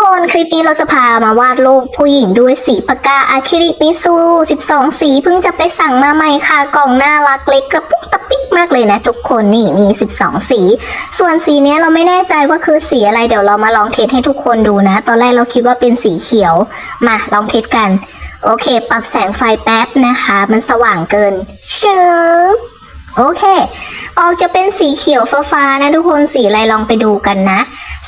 คนคลิปนี้เราจะพามาวาดรูปผู้หญิงด้วยสีปากกาอะคริลิกมิซู 12 สีเพิ่งจะไปสั่งมาใหม่ค่ะ กล่องน่ารักเล็กกระปุกตะปิกมากเลยนะทุกคนนี่มี 12 สี ส่วนสีนี้เราไม่แน่ใจว่าคือสีอะไรเดี๋ยวเรามาลองเทสให้ทุกคนดูนะ ตอนแรกเราคิดว่าเป็นสีเขียว มาลองเทสกัน โอเค ปรับแสงไฟแป๊บนะคะ มันสว่างเกินเชึบโอเค ออกจะเป็นสีเขียวฟ้าๆนะทุกคนสีอะไรลองไปดูกันนะ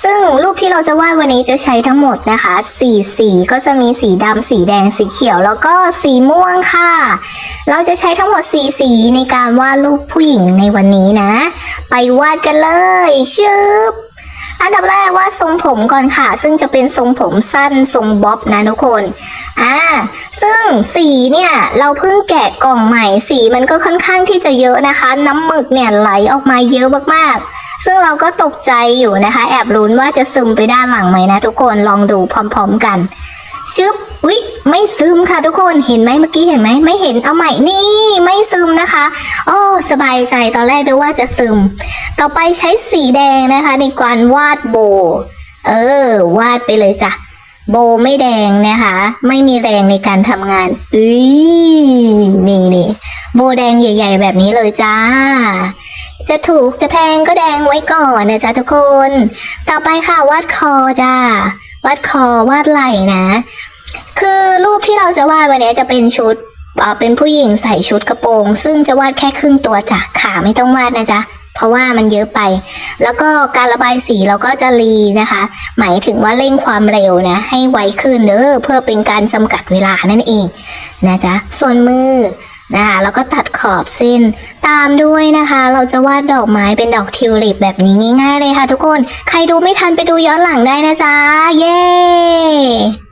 ซึ่งรูปที่เราจะวาดวันนี้จะใช้ทั้งหมดนะคะสีสีก็จะมีสีดำสีแดงสีเขียว แล้วก็สีม่วงค่ะ เราจะใช้ทั้งหมดสีสีในการวาดรูปผู้หญิงในวันนี้นะ ไปวาดกันเลยชึบอันดับแรกวาดทรงผมก่อนค่ะ ซึ่งจะเป็นทรงผมสั้นทรงบ๊อบนะทุกคนอ่าซึ่งสีเนี่ยเราเพิ่งแกะกล่องใหม่สีมันก็ค่อนข้างที่จะเยอะนะคะ น้ำหมึกเนี่ยไหลออกมาเยอะมากๆ ซึ่งเราก็ตกใจอยู่นะคะ แอบลุ้นว่าจะซึมไปด้านหลังไหมนะทุกคนลองดูพร้อมๆกันชึบอุ๊ยไม่ซึมค่ะทุกคนเห็นไหมเมื่อกี้เห็นไหมไม่เห็นเอาใหม่นี่ไม่ซึมนะคะโอ้สบายใจตอนแรกนึกว่าจะซึม ต่อไปใช้สีแดงนะคะ ในการวาดโบ เออ วาดไปเลยจ้ะโบไม่แดงนะคะ ไม่มีแรงในการทำงานอุ้ยนี่นี่โบแดงใหญ่ ๆ แบบนี้เลยจ้า จะถูกจะแพงก็แดงไว้ก่อนนะจ๊ะทุกคน ต่อไปค่ะวาดคอจ้าวาดคอวาดไหล่นะ คือรูปที่เราจะวาดวันนี้จะเป็นชุดเป็นผู้หญิงใส่ชุดกระโปรง ซึ่งจะวาดแค่ครึ่งตัวจ้ะขาไม่ต้องวาดนะจ๊ะเพราะว่ามันเยอะไป แล้วก็การระบายสีเราก็จะรีนะคะ หมายถึงว่าเร่งความเร็วนะ ให้ไวขึ้นเด้อเพื่อเป็นการจำกัดเวลานั่นเองนะจ๊ะส่วนมือ นะคะแล้วก็ตัดขอบเส้นตามด้วยนะคะ เราจะวาดดอกไม้เป็นดอกทิวลิปแบบนี้ง่ายๆเลยค่ะทุกคน ใครดูไม่ทันไปดูย้อนหลังได้นะจ๊ะ เย้